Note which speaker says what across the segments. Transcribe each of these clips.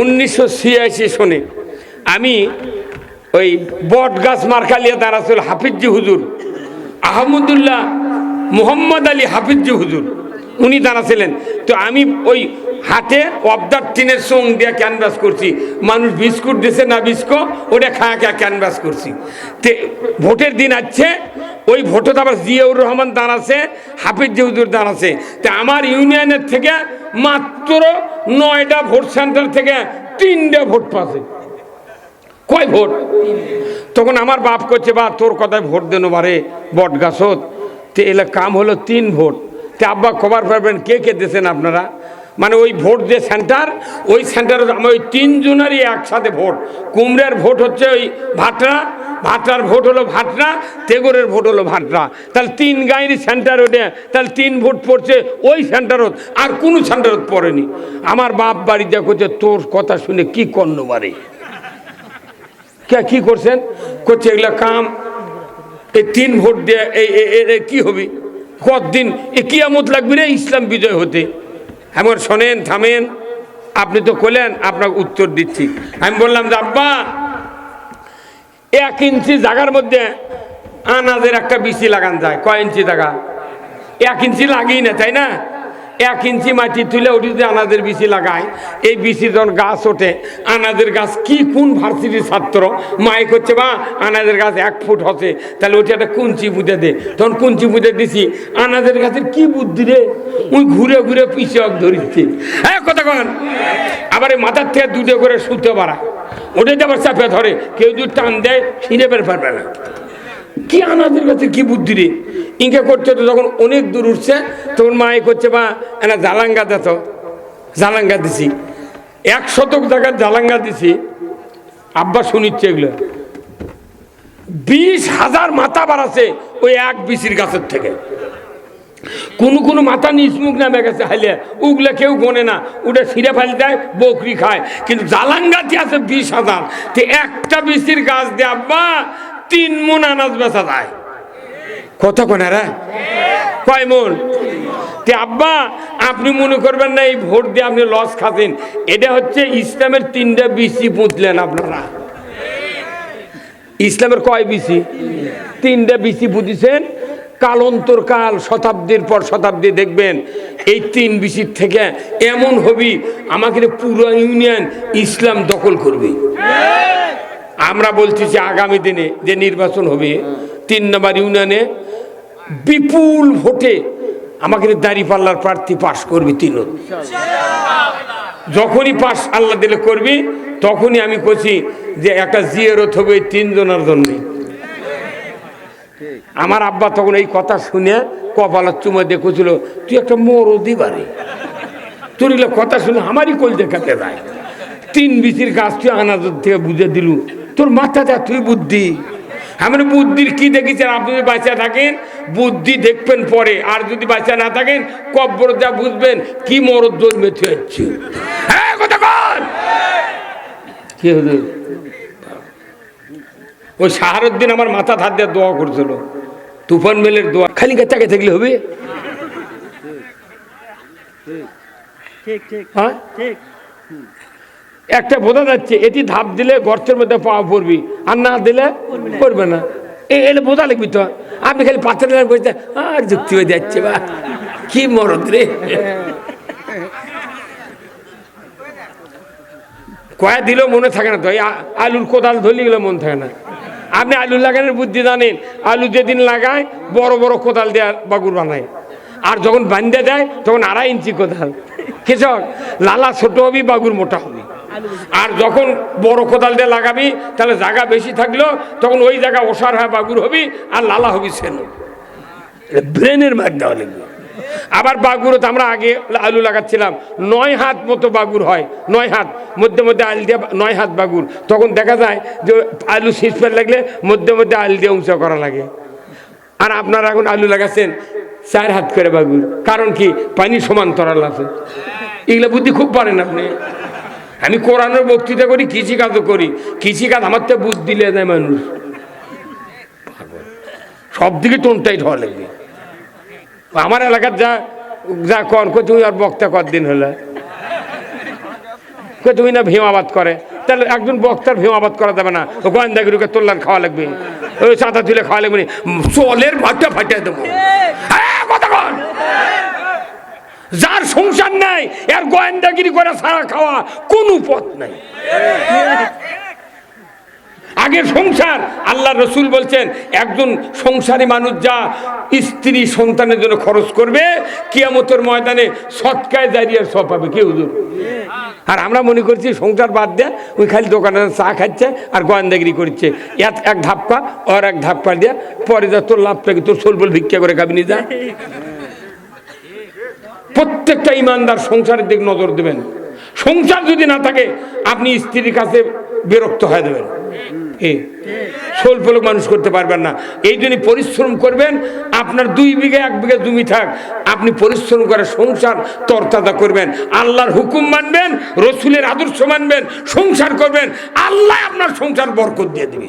Speaker 1: উনিশশো ছিয়াশি সনে আমি ওই বট গাছ মার্কালিয়া দাঁড়াছিল হাফিজি হুজুর, আহমদুল্লাহ মোহাম্মদ আলী হাফিজি হুজুর, উনি দাঁড়াছিলেন তো আমি ওই হাতে অবদার টিনের সং দিয়ে ক্যানভাস করছি। মানুষ বিস্কুট দিছে না বিস্কো, ওটা খায়া খায়া ক্যানভাস করছি। তে, ভোটের দিন আছে ওই ভোটে তো আবার জিয়াউর রহমান দাঁড়াছে হাফিজ হুজুর দাঁড়াছে তা আমার ইউনিয়নের থেকে মাত্র নয়টা ভোট সেন্টার থেকে তিনটে ভোট পাচ্ছে। কয় ভোট? তখন আমার বাপ করছে বা, তোর কথায় ভোট দেন বারে বট গাছত তে, এলে কাম হলো তিন ভোট। তে আব্বা খবর পারবেন, কে কে দিয়েছেন আপনারা? মানে ওই ভোট যে সেন্টার, ওই সেন্টারে আমার ওই তিনজনেরই একসাথে ভোট। কুমড়ের ভোট হচ্ছে ওই ভাটরা, ভাটরার ভোট হলো ভাটরা, তেগরের ভোট হলো ভাটরা। তাহলে তিন গাঁয়েরই সেন্টার ওটা, তাহলে তিন ভোট পড়ছে ওই সেন্টারত, আর কোনো সেন্টারত পড়েনি। আমার বাপ বাড়ি করছে তোর কথা শুনে কি কর্ণ বাড়ি কে, কি করছেন? করছে এগুলা কাম। এই তিন ভোট দিয়ে এই কি হবে? কতদিন? এ কিয়ামত লাগবে রে ইসলাম বিজয় হতে। এমন শোনেন, থামেন। আপনি তো কলেন আপনাকে উত্তর দিচ্ছি। আমি বললাম যে, আব্বা, এক ইঞ্চি জায়গার মধ্যে আনাজের একটা বিচি লাগান যায়, কয় ইঞ্চি জায়গা এক ইঞ্চি লাগেই না, তাই না? এক ইঞ্চি মাটি তুলে ওটি যদি আনাজের বিচি লাগায় এই বিচি যখন গাছ ওঠে, আনাজের গাছ কি কোন ভার্সিটির ছাত্র? মায়ে করছে বা আনাজের গাছ এক ফুট হচ্ছে, তাহলে ওটি একটা কুঞ্চি বুঝে দে। তখন কুঞ্চি বুঝে দিছি, আনাজের গাছের কি বুদ্ধি রে? ওই ঘুরে ঘুরে পিছিয়ে ধরিচ্ছে হ্যাঁ কথা কন। আবার এই মাথার থেকে দুটো করে শুতে পারা ওটাতে আবার চাপে ধরে। কেউ যদি টান দেয়, ছিঁড়ে বের পারবে না। কি আনাদের কাছে কি বুদ্ধি রে? ইনকে করছে তো যখন অনেক দূর উঠছে, তখন মায়ে করছে বা এনা জালাঙ্গা দেত জালাঙ্গা দিছি। এক শতক জায়গার জালাঙ্গা দিছি। আব্বা শুনিচ্ছে এগুলো। বিশ হাজার মাথা বাড়াছে ওই এক বিচির গাছের থেকে। কোনো কোনো মাথা নিচমুখ নামে গেছে, হাইলে। উগলে কেউ গোনে না। ওটা ছিঁড়ে ফেলে দেয়, বকরি খায়। কিন্তু জালাঙ্গাতি আছে বিশ হাজার, তো একটা বিচির গাছ দিয়ে আব্বা তিন মন আনাজ বেচা যায়। কত কোনে রে? কয় মন? তে আব্বা, আপনি মনে করবেন না, এই ভোট দিয়ে আপনি লস খাচ্ছেন। এটা হচ্ছে ইসলামের তিনটা বিসি পুঁতলেন আপনারা। ইসলামের কয় বিসি? তিনটা বিসি বুঝিছেন কালন্তর কাল, শতাব্দীর পর শতাব্দী দেখবেন, এই তিন বিসির থেকে এমন হবি, আমাকে পুরো ইউনিয়ন ইসলাম দখল করবে। আমরা বলতেছি আগামী দিনে যে নির্বাচন হবে, তিন নম্বর ইউনিয়নে বিপুল ভোটে আমাকে দাঁড়িপাল্লার প্রার্থী পাশ করবে তিন যখনই পাশ আল্লাহ দিলে করবি, তখনই আমি করছি যে একটা জিয়ারত হবে তিনজনের জন্য। আমার আব্বা তখন এই কথা শুনে কপালার চুমা দেখেছিল তুই একটা মরদি বাড়ি তোর কথা শুনে আমারই কল দেখাতে দেয় তিন বিচির গাছ তুই আনাজের থেকে বুঝে দিলু। তোর মাথাটা তুই বুদ্ধি। আমার বুদ্ধির কি দেখেছেন? আপনি যদি বাচ্চা থাকেন বুদ্ধি দেখবেন পরে। আর যদি বাচ্চা না থাকেন কব্বর যা বুঝবেন কি মরদ জন্মে যাচ্ছে হ্যাঁ কি হলো? ওই সাহারুদ্দিন আমার মাথা ধার দিয়ে দোয়া করছিল। তুফান মেলের দোয়া। খালি গাছাকে থাকলে হবে?
Speaker 2: ঠিক ঠিক।
Speaker 1: হ্যাঁ?
Speaker 2: ঠিক।
Speaker 1: একটা বোঝা যাচ্ছে, এটি ধাপ দিলে গর্তের মধ্যে পাওয়া পড়বি, আর না দিলে পড়বে না। এলে বোঝা লিখবি তো। আপনি খালি পাথর বসে আর যুক্তি হয়ে যাচ্ছে বা, কি মরদ রে। কয়া দিলেও মনে থাকে না তো, এই আলুর কোদাল ধরলে গেলে মনে থাকে না। আপনি আলু লাগানোর বুদ্ধি জানেন, আলু যেদিন লাগায়, বড় বড় কোদাল দিয়ে বাগুর বানায়। আর যখন বান্ধে দেয়, তখন আড়াই ইঞ্চি কোদাল। কৃষক লালা ছোট হবি, বাগুর মোটা হবি। আর যখন বড় কোদাল দিয়ে লাগাবি, তাহলে জায়গা বেশি থাকল তখন ওই জায়গা ওষার হয়, বাগুর হবি, আর লালা হবি সেন। ব্রেনের মার দেওয়া লাগবে আবার বাগুরত আমরা আগে আলু লাগাচ্ছিলাম, নয় হাত মতো বাগুর হয়, নয় হাত, মধ্যে মধ্যে আল দিয়ে নয় হাত বাগুর। তখন দেখা যায় যে আলু শীষ ফেল লাগলে মধ্যে মধ্যে আল দিয়ে উঁচা করা লাগে। আর আপনারা এখন আলু লাগাচ্ছেন, চার হাত করে বাগুর। কারণ কি? পানি সমান্তরাল আছে। এগুলো বুদ্ধি খুব পারেন আপনি। আমি কোরআনের বক্তৃতা করি কৃষিকাজও করি? কৃষিকাজ আমার তো বুঝ দিলে দেয় মানুষ। সব দিকে টোন টাইট হওয়া লাগবে। আমার এলাকার যা যা কর করছে ওই আর বক্তা কতদিন হলে। কই তুমি না ভীমাবাদ করে। তাহলে একজন বক্তার ভীমাবাদ করা যাবে না। ও গোয়েন্দাগিরিকে তোল্লার খাওয়া লাগবে। ওই চাঁদা তুলে খাওয়া লাগবে না। চলের ভাতটা ফাটিয়ে দেবো। যার সংসার নাই, এর গোয়েন্দাগিরি করে সারা খাওয়া কোনো পথ নাই। আগে সংসার, আল্লাহ রসুল বলছেন, একজন সংসারী মানুষ যা স্ত্রী সন্তানের জন্য খরচ করবে, কিয়ামতের ময়দানে সৎকায় দাঁড়িয়ে সব পাবে। কি হুজুর? আর আমরা মনে করছি, সংসার বাদ দেয়, ওই খালি দোকানে চা খাচ্ছে আর গোয়েন্দাগিরি করছে। এক এক ধাপ্পা, ওর এক ধাপ্পা দিয়ে, পরে যা তোর লাভ পেয়ে তোর সোলবল ভিক্ষা করে খাবি যা। প্রত্যেকটা ইমানদার সংসারের দিকে নজর দেবেন। সংসার যদি না থাকে, আপনি স্ত্রীর কাছে বিরক্ত হয়ে দেবেন স্বল্প লোক মানুষ করতে পারবেন না। এই জন্য পরিশ্রম করবেন, আপনার দুই বিঘা, এক বিঘা জমি থাক। আপনি পরিশ্রম করে সংসার তরতাজা করবেন। আল্লাহর হুকুম মানবেন, রসুলের আদর্শ মানবেন, সংসার করবেন। আল্লাহ আপনার সংসার বরকত দিয়ে দেবে।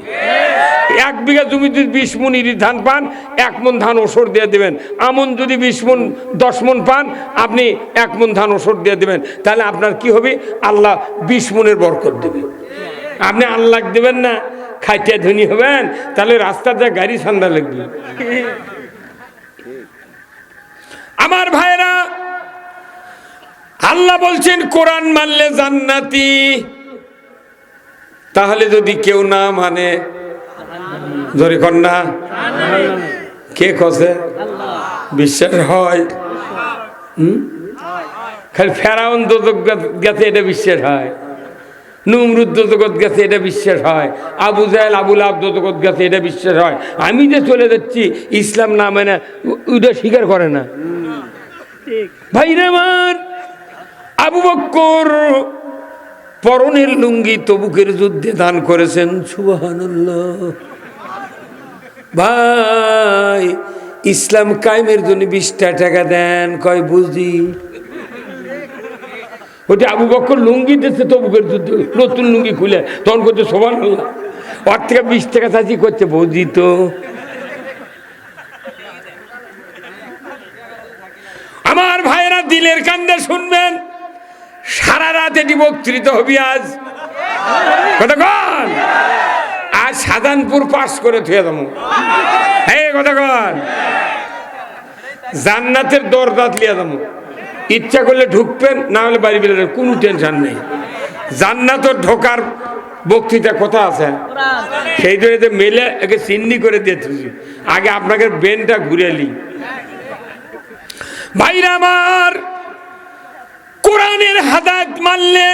Speaker 1: এক বিঘা জমি যদি বিশ মন ইরি ধান পান, এক মন ধান ওষুধ দিয়ে দেবেন। আমন যদি বিশ মন, দশ মন পান, আপনি এক মন ধান ওষুধ দিয়ে দেবেন। তাহলে আপনার কি হবে? আল্লাহ বিশ মনের বরকত দেবে। আপনি আল্লাহ দেবেন না খাইতে ধনী হবেন, তাহলে রাস্তাতে গাড়ি সান্দা লাগবে। আমার ভাইরা আল্লাহ বলছেন, কোরআন মানলে জান্নাতি। তাহলে যদি কেউ না মানে কর না। কে কসে? বিশ্বাস হয়? খালি ফেরাউন গেছে, এটা বিশ্বাস হয়। নুমরুদ দোদকত গেছে, এটা বিশ্বাস হয়। আবু জাহেল আবুল আব দোদকত গেছে, এটা বিশ্বাস হয়। আমি যে চলে যাচ্ছি, ইসলাম না মানে ওইটা স্বীকার করে না। ভাইরে আমার, আবু বক্কর পরনের লুঙ্গি তবুকের যুদ্ধে দান করেছেন, সুবহানাল্লাহ। ভাই, ইসলাম কায়েমের জন্য বিশটা টাকা দেন, কয় বুঝি? ওটা আবু বক্কর লুঙ্গি দিচ্ছে তবুকের যুদ্ধে, নতুন লুঙ্গি খুলে। তখন করছে সোভান ওর থেকে বিশ টাকা চাচি করছে বুঝি তো। আমার ভাইয়েরা দিলের কান্দে শুনবেন, সারা রাত এটি বক্তৃত হবি আজ। আজ সাধানপুর পাস করে থুয়ে দেবো। হ্যাঁ কতক্ষণ জান্নাতের দরদাত লিয়ে দেবো। ইচ্ছা করলে ঢুকবেন, না হলে বাড়ি বেরোলে কোনো টেনশন নেই। জান্নাতর ঢোকার বক্তৃতা কথা আছে। সেই জন্য যে মেলে একে চিন্নি করে দিয়েছি। আগে আপনাকে বেনটা ঘুরে লি ভাইরা আমার, কোরআনের হাদাত মানলে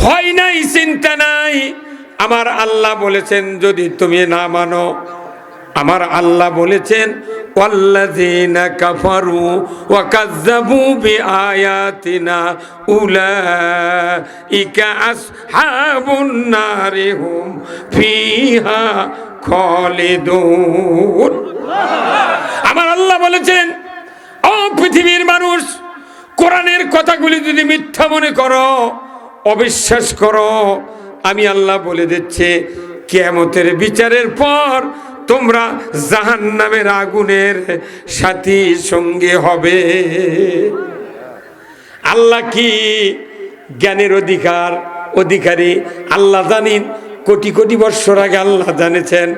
Speaker 1: ভয় নাই, চিন্তা নাই। আমার আল্লাহ বলেছেন, যদি তুমি না মানো, আমার আল্লাহ বলেছেন والذين كفروا وكذبوا بآياتنا أولئك أصحاب النار هم فيها خالدون আমার আল্লাহ বলেছেন ও পৃথিবীর মানুষ কোরআনের কথাগুলি যদি মিথ্যা মনে করো অবিশ্বাস করো আমি আল্লাহ বলে দিচ্ছে কেয়ামতের বিচারের পর তোমরা জাহান নামের আগুনের সাথী সঙ্গে হবে। আল্লাহ কি জ্ঞানের অধিকার অধিকারী? আল্লাহ জানিন কোটি কোটি বৎসর আগে আল্লাহ জানেছেন,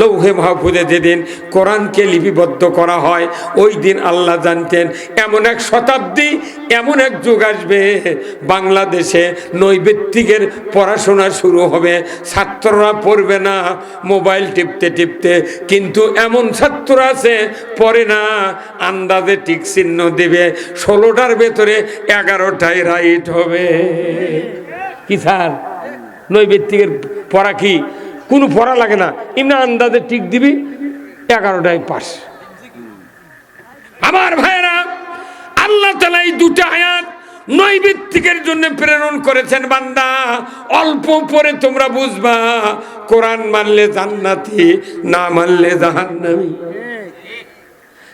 Speaker 1: লৌহে মাহফুজে যেদিন কোরআনকে লিপিবদ্ধ করা হয়, ওই দিন আল্লাহ জানতেন, এমন এক শতাব্দী, এমন এক যুগ আসবে, বাংলাদেশে নৈবেত্তিকের পড়াশোনা শুরু হবে, ছাত্ররা পড়বে না, মোবাইল টিপতে টিপতে, কিন্তু এমন ছাত্র আছে, পড়ে না, আন্দাজে টিক চিহ্ন দেবে, ষোলোটার ভেতরে এগারোটায় রাইট হবে। কি স্যার? নৈবেত্তিকের পড়া কি? কোনো পড়া লাগে না। এমনি আন্দাজে টিক দিবি, এগারোটায় পাস। আমার ভাইরা আল্লাহ তালা এই দুটো আয়াত নৈবেত্তিকের জন্য প্রেরণ করেছেন, বান্দা। অল্প পরে তোমরা বুঝবা, কোরআন মানলে জান্নাতি, না মানলে জাহান্নামী।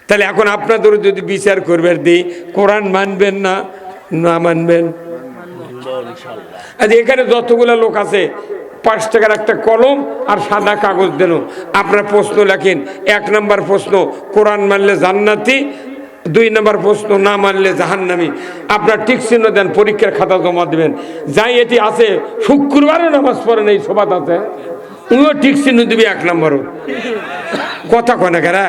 Speaker 1: তাহলে এখন আপনাদের যদি বিচার করবেন দিই, কোরআন মানবেন না না মানবেন? আজ এখানে যতগুলো লোক আছে পাঁচ টাকার একটা কলম আর সাদা কাগজ দেন আপনার প্রশ্ন লেখেন, এক নম্বর প্রশ্ন, কোরআন মানলে জান্নাতি, দুই নম্বর প্রশ্ন, না মানলে জাহান্নামি। আপনার ঠিক চিহ্ন দেন, পরীক্ষার খাতা জমা দেবেন। যাই এটি আছে শুক্রবারও নামাজ পড়েন এই সবাত আছে। উনিও ঠিক চিহ্ন দিবি এক নম্বরও। কথা কনে? কেরা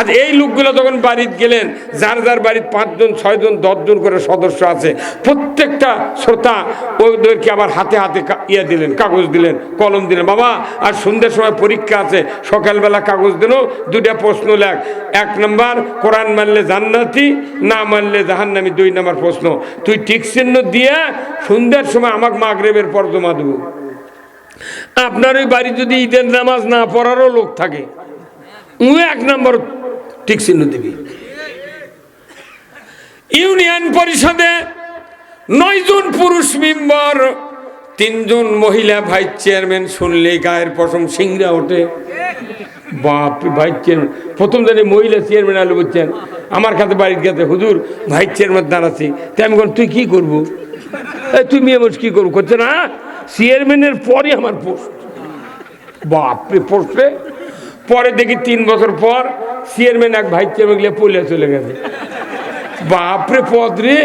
Speaker 1: আজ এই লোকগুলো যখন বাড়িতে গেলেন, যার যার বাড়িতে পাঁচজন, ছয়জন, দশজন করে সদস্য আছে, প্রত্যেকটা শ্রোতা ওদেরকে আবার হাতে হাতে ইয়ে দিলেন, কাগজ দিলেন, কলম দিলেন। বাবা, আর সন্ধ্যের সময় পরীক্ষা আছে, সকালবেলা কাগজ দিল দুটা প্রশ্ন লেখ। এক নম্বর, কোরআন মানলে জান্নাতি, না মানলে জাহান্নামি, দুই নম্বর প্রশ্ন। তুই ঠিক চিহ্ন দিয়ে সন্ধ্যার সময় আমাকে মাগরেবের পর জমা দেবো। আপনার ওই বাড়ি যদি ঈদের নামাজ না পড়ারও লোক থাকে, ও এক নম্বর ঠিক চিহ্ন দিবি। ইউনিয়ন পরিষদে নয়জন পুরুষ মেম্বার তিনজন মহিলা ভাইস চেয়ারম্যান শুনলে গায়ের পশম সিংরা ওঠে। বাপ রে, ভাইস চেয়ারম্যান। প্রথম জানি মহিলা চেয়ারম্যান আলো বলছেন আমার কাছে বাড়ির কাছে হুজুর ভাইস চেয়ারম্যান দাঁড়াচ্ছি তাই আমি তুই কি করব? তুই মেয়ে মানুষ কি করব? করছে না চেয়ারম্যানের পরে আমার পোস্ট। বাপরে পোস্টে? পরে দেখি তিন বছর পর চেয়ারম্যান এক ভাই চেয়ারম্যান গিয়ে পলে চলে গেছে। বাপরে পদ রে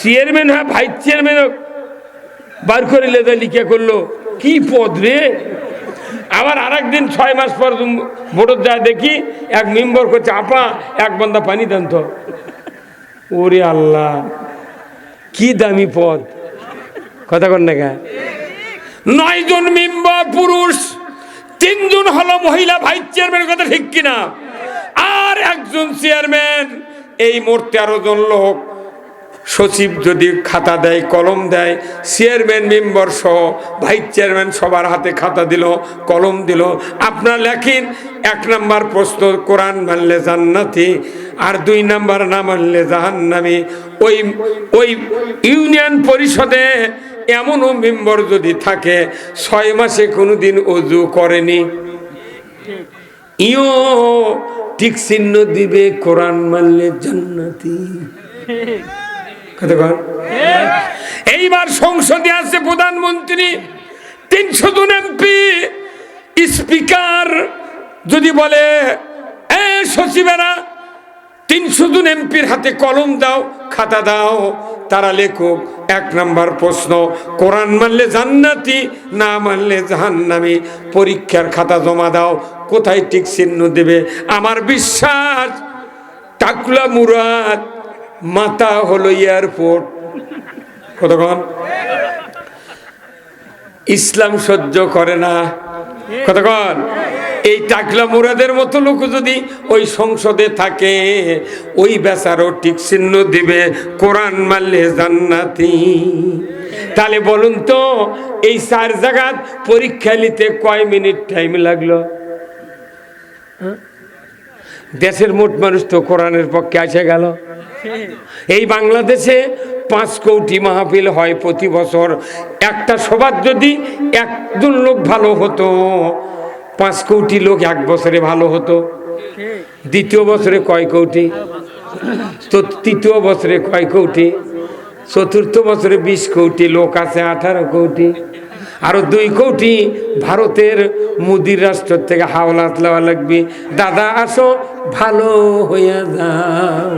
Speaker 1: চেয়ারম্যান হ্যাঁ ভাইস চেয়ারম্যান বার করে লেদা লিখে করল, কি পদ রে আবার আর একদিন ছয় মাস পর ভোটর যায় দেখি, এক মেম্বার করছে আপা, এক বন্দা পানি দেন তো। ওরে আল্লাহ, কি দামি পদ। কথা কর না নয় জন মেম্বার পুরুষ, তিনজন হলো মহিলা ভাইস চেয়ারম্যান কথা ঠিক কিনা? একজন চেয়ারম্যান, এই মোট তেরো জন লোক সচিব যদি খাতা দেয়, কলম দেয়, চেয়ারম্যান মেম্বার সহ ভাইস চেয়ারম্যান সবার হাতে খাতা দিল, কলম দিল। আপনার লেখেন, এক নাম্বার প্রশ্ন, কোরআন মানলে জান্নাতি আর দুই নাম্বার না মানলে জাহান্নামি। ওই ওই ইউনিয়ন পরিষদে এমনও মেম্বার যদি থাকে, ছয় মাসে কোনোদিন অজু করেনি। ইও ঠিক চিহ্ন দিবে কোরআন মানলে জান্নাতি। এইবার সংসদে আছে প্রধানমন্ত্রী, তিনশো জন এমপি, স্পিকার যদি বলে সচিবেরা, তিনশো জন এমপির হাতে কলম দাও, খাতা দাও। তারা লেখুক, এক নম্বর প্রশ্ন, কোরআন মানলে জান্নাতি, না মানলে জাহান্নামি? পরীক্ষার খাতা জমা দাও, কোথায় ঠিক চিহ্ন দেবে? আমার বিশ্বাস, টাকলা মুরাদ, মাতা হলো এয়ারপোর্ট। কতক্ষণ? ইসলাম সহ্য করে না। কতক্ষণ? এই টাকলা মুরাদের মতো লোক যদি ওই সংসদে থাকে, ওই বেচারও ঠিক চিহ্ন দিবে কোরআন মারলে জান্নাতি। তাহলে বলুন তো, এই চার জায়গাত পরীক্ষা নিতে কয় মিনিট টাইম লাগল? দেশের মোট মানুষ তো কোরআনের পক্ষে আসে গেল। এই বাংলাদেশে পাঁচ কোটি মাহফিল হয় প্রতি বছর। একটা সবার যদি একজন লোক ভালো হতো পাঁচ কোটি লোক এক বছরে ভালো হতো। দ্বিতীয় বছরে কয় কোটি? তৃতীয় বছরে কয় কোটি? চতুর্থ বছরে বিশ কোটি লোক আছে, আঠারো কোটি। আরও দুই কোটি ভারতের মুদির রাষ্ট্র থেকে হাওলাত লওয়া লাগবে। দাদা, আসো, ভালো হইয়া যাও।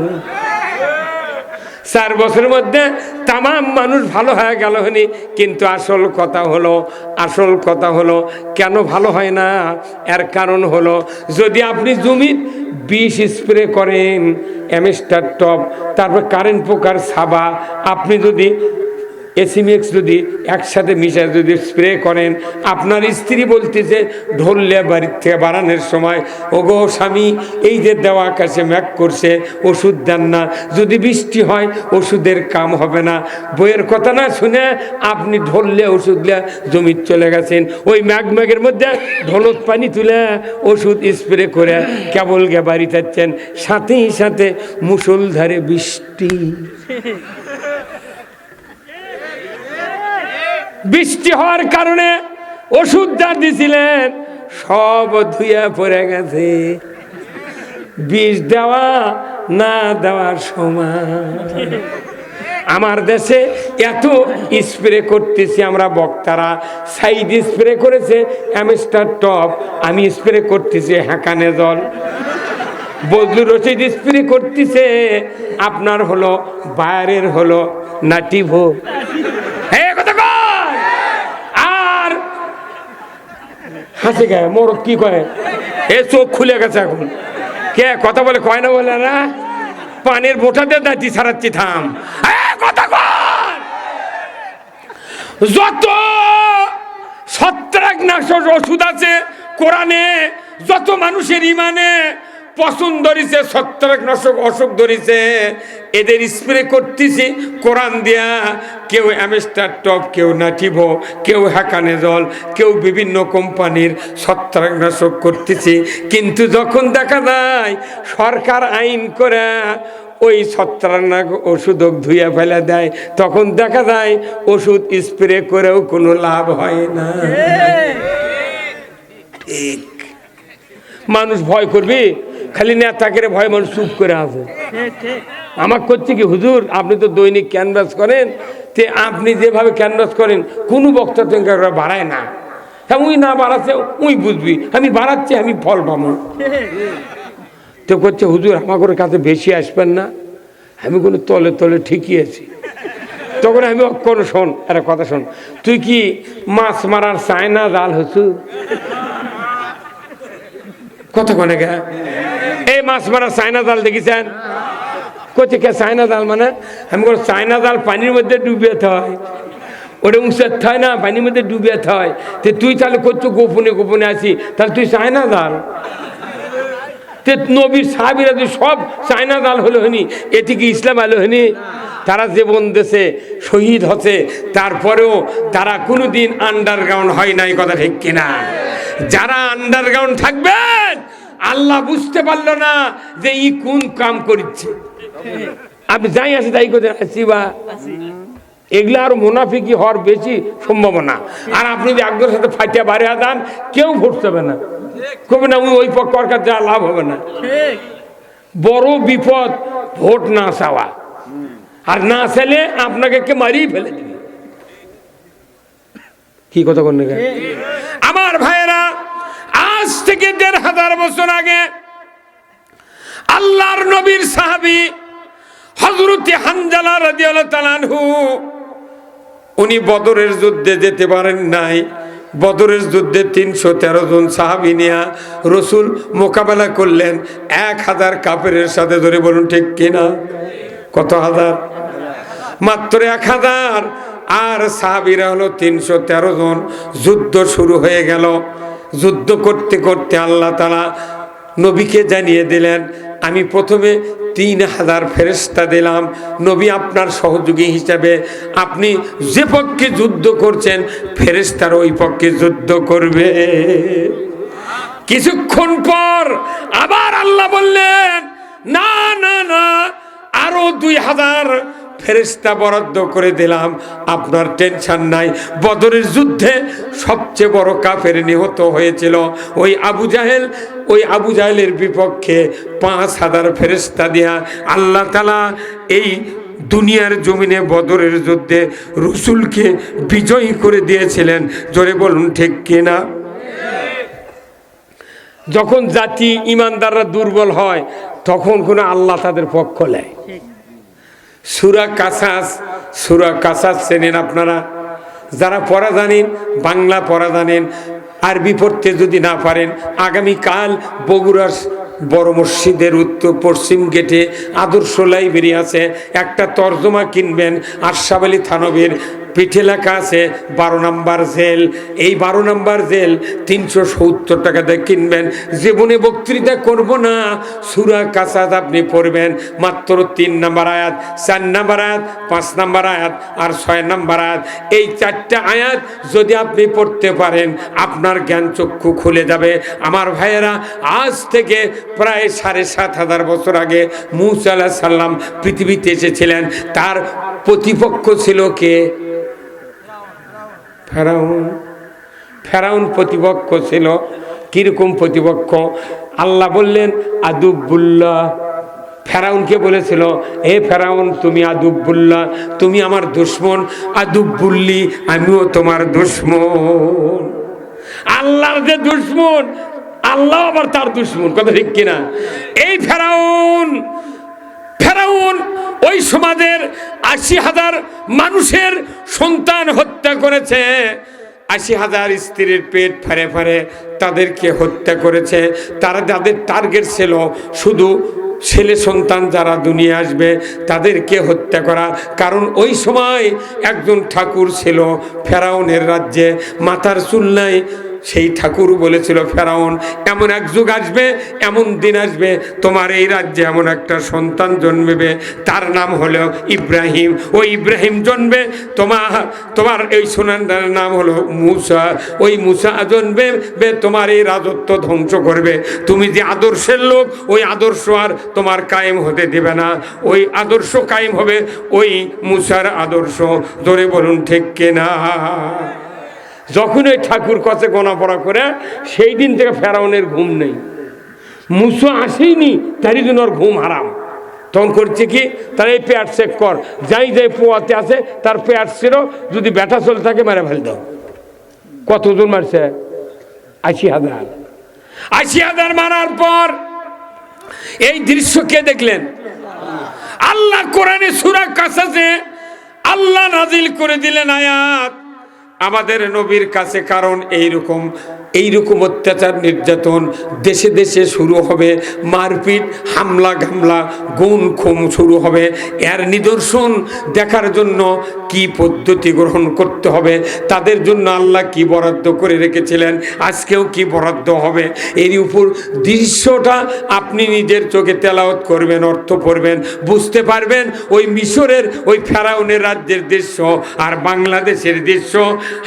Speaker 1: চার বছরের মধ্যে তাম মানুষ ভালো হয়ে গেল হনি। কিন্তু আসল কথা হলো, আসল কথা হলো, কেন ভালো হয় না? এর কারণ হলো, যদি আপনি জমির বিষ স্প্রে করেন, অ্যামেস্টার টপ তারপর কারেন্ট পোকার সাবা আপনি যদি এসিমিক্স যদি একসাথে মিশে যদি স্প্রে করেন, আপনার স্ত্রী বলতেছে ঢললে বাড়ির থেকে বাড়ানোর সময়। ওগো স্বামী, এই যে দেওয়া আকাশে ম্যাক করছে, ওষুধ দেন না। যদি বৃষ্টি হয়, ওষুধের কাম হবে না। বইয়ের কথা না শুনে আপনি ঢললে ওষুধ জমির চলে গেছেন। ওই ম্যাগ ম্যাগের মধ্যে ঢোলত পানি তুলে ওষুধ স্প্রে করে কেবল গে বাড়ি যাচ্ছেন সাথেই সাথে মুসলধারে বৃষ্টি। বৃষ্টি হওয়ার কারণে ওষুধ যা দিছিলেন, সব ধুয়ে পড়ে গেছে। বিষ দেওয়া না দেওয়ার সময়। আমার দেশে এত স্প্রে করতেছি আমরা বক্তারা। সাইড স্প্রে করেছে অ্যামেস্টার টপ, আমি স্প্রে করতেছি হ্যাঁকানে জল। বজলুর রশিদ স্প্রে করতেছে, আপনার হলো, বাইরের হলো, নাটিভো হ্যাঁ কথা কয় আর হাসি গায়ে, মোর কি করে? এ চোখ খুলে গেছে এখন। কে কথা বলে কয় না বলে না? পানের বোটাতে দাঁতি সারাচ্ছি থাম। কথা যত ছত্রাকনাশক ওষুধ আছে কোরআনে, যত মানুষের ইমানে পছন্দ ধরিছে ছত্রাকনাশক অসুখ ধরিছে এদের স্প্রে করতেছি কোরআন দিয়া কেউ অ্যামেস্টার টপ কেউ নাটিভ কেউ হ্যাকানে জল কেউ বিভিন্ন কোম্পানির ছত্রাকনাশক করতেছি। কিন্তু যখন দেখা যায় সরকার আইন করে ওই ছত্রাকনাশক ওষুধ ধুয়ে ফেলে দেয় তখন দেখা যায় ওষুধ স্প্রে করেও কোনো লাভ হয় না। মানুষ ভয় করবি? খালি নেতাকে ভয় মানুষ চুপ করে আছে। আমার করছে কি, হুজুর, আপনি তো দৈনিক ক্যানভাস করেন, তে আপনি যেভাবে ক্যানভাস করেন, কোনো বক্তা তো বাড়ায় না। হ্যাঁ উই না বাড়াচ্ছে, উই বুঝবি, আমি বাড়াচ্ছি, আমি ফল পাবো। তো করছে, হুজুর আমার কাছে বেশি আসবেন না, আমি কোনো তলে তলে ঠিকই আছি। তখন আমি অক্ষণ শোন একটা কথা শোন, তুই কি মাছ মারার চায় না, জাল হছু কত কনে গে এই মাছ মারা চায়না জাল দেখেছেন? কোথা কে চায়না জাল মানে? আমি চায়না জাল পানির মধ্যে ডুবিয়ে হয় ওটা উঁচে হয় না পানির মধ্যে ডুবিয়ে হয় তো তুই তাহলে করছ গোপনে গোপনে আছি? তাহলে তুই চায়না জাল। তে নবীর সাহাবিরা যে সব চায়না জাল হলো হনি এটি কি ইসলাম আলো হনি? তারা জীবন দেশে শহীদ হচ্ছে, তারপরেও তারা কোনোদিন আন্ডারগ্রাউন্ড হয় নাই, কথা ঠিক কিনা। যারা আন্ডারগ্রাউন্ড থাকবেন আল্লাহ বুঝতে পারল না যে ই কোন কাম করছে আপনি যাই আছে তাই করে আসছি বা। এগুলো আর মুনাফিকি হওয়ার বেশি সম্ভাবনা। আর আপনি যদি একজনের সাথে ফাটিয়া বাড়ি দেন কেউ ভোট হবে না। কবে না ওই পক্ষ কাছে যা লাভ হবে না। বড় বিপদ ভোট না চাওয়া। আর না চাইলে আপনাকে কে মারিয়ে ফেলে দিবে। কি কথা কোন আমার ভাইয়েরা আজ থেকে দেড় হাজার বছর আগে আল্লাহর নবীর সাহাবি হজরতে হানজালা রাদিয়াল্লাহু তাআলাহু উনি বদরের যুদ্ধে যেতে পারেন নাই। বদরের যুদ্ধে তিনশো তেরো জন সাহাবি নিয়া রসুল মোকাবেলা করলেন। এক হাজার কাপের সাথে ধরে বলুন, ঠিক কিনা কত হাজার? মাত্র এক হাজার। আর সাহাবিরা হলো তিনশো তেরো জন। যুদ্ধ শুরু হয়ে গেল। যুদ্ধ করতে করতে আল্লাহ তালা নবীকে জানিয়ে দিলেন, আমি প্রথমে তিন হাজার ফেরেস্তা দিলাম। নবী আপনার সহযোগী হিসাবে আপনি যে পক্ষে যুদ্ধ করছেন ফেরেস্তার ওই পক্ষে যুদ্ধ করবে। কিছুক্ষণ পর আবার আল্লাহ বললেন, না না না, আরও দুই হাজার ফেরেস্তা বরাদ্দ করে দিলাম। আপনার টেনশন নাই। বদরের যুদ্ধে সবচেয়ে বড় কাফের নিহত হয়েছিল। ওই আবু জাহেল, ওই আবু জাহেলের বিপক্ষে পাঁচ হাজার ফেরেস্তা দেয়া আল্লাহ তালা এই দুনিয়ার জমিনে বদরের যুদ্ধে রসুলকে বিজয়ী করে দিয়েছিলেন। জোরে বলুন, ঠিক কিনা যখন জাতি ইমানদাররা দুর্বল হয়, তখন কোনো আল্লাহ তাদের পক্ষ নেয়। সুরা কাসাস সুরা কাসাস চেনেন আপনারা? যারা পড়া জানেন, বাংলা পড়া জানেন, আরবি পড়তে যদি না পারেন, আগামীকাল বগুড়ার বড় মসজিদের উত্তর পশ্চিম গেটে আদর্শ লাইব্রেরি আছে। একটা তর্জমা কিনবেন আশাবালি থানবের থানবীর পিঠে লেখা আছে, বারো নাম্বার জেল। এই বারো নাম্বার জেল তিনশো সত্তর টাকা দিয়ে কিনবেন। জীবনে বক্তৃতা করব না। সুরা কাসাদ আপনি পড়বেন। মাত্র তিন নাম্বার আয়াত, চার নাম্বার আয়াত, পাঁচ নাম্বার আয়াত আর ছয় নাম্বার আয়াত। এই চারটা আয়াত যদি আপনি পড়তে পারেন, আপনার জ্ঞান চক্ষু খুলে যাবে। আমার ভাইয়েরা, আজ থেকে প্রায় সাড়ে সাত হাজার বছর আগে মুসা আল্লাহ সাল্লাম পৃথিবীতে এসেছিলেন। তার প্রতিপক্ষ ছিল কে? ফেরাউন ফেরাউন প্রতিপক্ষ ছিল। কীরকম প্রতিপক্ষ? আল্লাহ বললেন, আদুবুল্লাহ। ফেরাউনকে বলেছিল হে ফেরাউন, তুমি আদুবুল্লাহ, তুমি আমার দুশ্মন। আদুবুল্লি, আমিও তোমার দুশ্মন। আল্লাহর যে দুশ্মন, আল্লাহ আবার তার দুশ্মন। কথা ঠিক কিনা? এই ফেরাউন ফেরাউন ওই সমাজের আশি হাজার মানুষের সন্তান হত্যা করেছে। আশি হাজার স্ত্রীর পেট ফারে ফারে তাদেরকে হত্যা করেছে। তারা তাদের টার্গেট ছিল শুধু ছেলে সন্তান যারা দুনিয়া আসবে তাদেরকে হত্যা করা। কারণ ওই সময় একজন ঠাকুর ছিল ফেরাউনের রাজ্যে। মাথার চুল নাই সেই ঠাকুর বলেছিল, ফেরাউন, এমন এক যুগ আসবে, এমন দিন আসবে, তোমার এই রাজ্যে এমন একটা সন্তান জন্মেবে, তার নাম হলো ইব্রাহিম। ও ইব্রাহিম জন্মে তোমার তোমার এই সোনার নাম হলো মুসা। ওই মুসা জন্মে বে তোমার এই রাজত্ব ধ্বংস করবে। তুমি যে আদর্শের লোক, ওই আদর্শ আর তোমার কায়েম হতে দেবে না। ওই আদর্শ কায়েম হবে, ওই মুসার আদর্শ। ধরে বলুন, ঠিক কেনা? যখন ওই ঠাকুর কাছে গোনা পড়া করে, সেই দিন থেকে ফেরাউনের ঘুম নেই। মুসো আসেইনি, তারই জন্য ওর ঘুম হারাম। তখন করছে কি, তার এই পেয়ার চেক কর, যাই যাই পোয়াতে আছে, তার পেয়ার ছিল যদি ব্যাটা চলে থাকে, মেরে ফেল দাও। কতজন মারছে? আশি হাজার। আশি হাজার মারার পর এই দৃশ্য কে দেখলেন? আল্লাহ কোরআনে সুরা কাছাছে আল্লাহ নাজিল করে দিলেন আয়াত। আমাদের নবীর কাছে কারণ এইরকম এইরকম অত্যাচার নির্যাতন দেশে দেশে শুরু হবে, মারপিট, হামলা, ঘামলা গুণ খুম শুরু হবে। এর নিদর্শন দেখার জন্য কি পদ্ধতি গ্রহণ করতে হবে, তাদের জন্য আল্লাহ কি বরাদ্দ করে রেখেছিলেন, আজকেও কি বরাদ্দ হবে? এর উপর দৃশ্যটা আপনি নিজের চোখে তেলাওত করবেন, অর্থ পড়বেন, বুঝতে পারবেন ওই মিশরের, ওই ফেরাউনের রাজ্যের দৃশ্য আর বাংলাদেশের দৃশ্য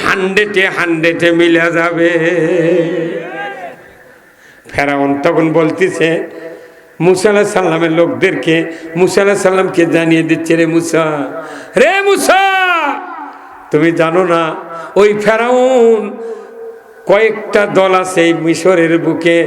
Speaker 1: হান্ড্রেডে হান্ড্রেডে মিলে যাবে। ফেরাউন তখন বলতেছে, মুসা সাল্লামের লোকদেরকে, মুসা সাল্লামকে জানিয়ে দিচ্ছে, রে মুসা রে মুসা, তুমি জানো না, ওই ফেরাউন কয়েকটা দল আছে এই মিশরের বুকে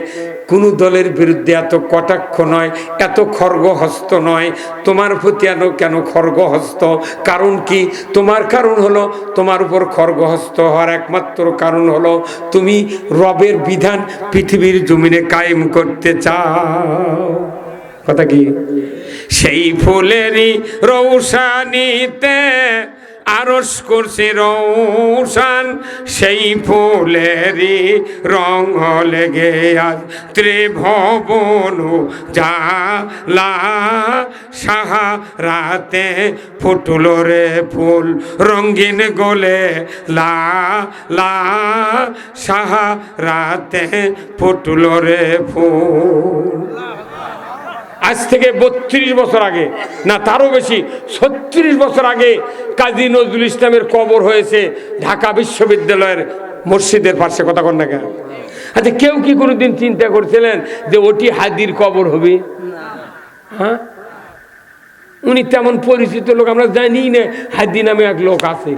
Speaker 1: কোনো দলের বিরুদ্ধে এত কটাক্ষ নয়, এত খর্গহস্ত নয়। তোমার প্রতি এত কেন খর্গহস্ত? কারণ কি? তোমার কারণ হলো তোমার উপর খর্গহস্ত হওয়ার একমাত্র কারণ হলো তুমি রবের বিধান পৃথিবীর জমিনে কায়েম করতে চাও। কথা কি? সেই ফুলেরই রৌসানিতে আরস করছে রৌসান সেই ফুলেরই রং লেগে আজ ত্রিভবন জালা সাহারাতে ফুটল রে ফুল রঙ্গিন গোলে লা লা সাহারাতে ফুটল রে ফুল। আজ থেকে বত্রিশ বছর আগে, না তারও বেশি, ছত্রিশ বছর আগে কাজী নজরুল ইসলামের কবর হয়েছে ঢাকা বিশ্ববিদ্যালয়ের মসজিদের পাশে, কথা কন না কেন? আচ্ছা কেউ কি কোনোদিন চিন্তা করছিলেন যে ওটি হাদির কবর হবে? হ্যাঁ? উনি তেমন পরিচিত লোক, আমরা জানি না, হাদি নামে এক লোক আছে।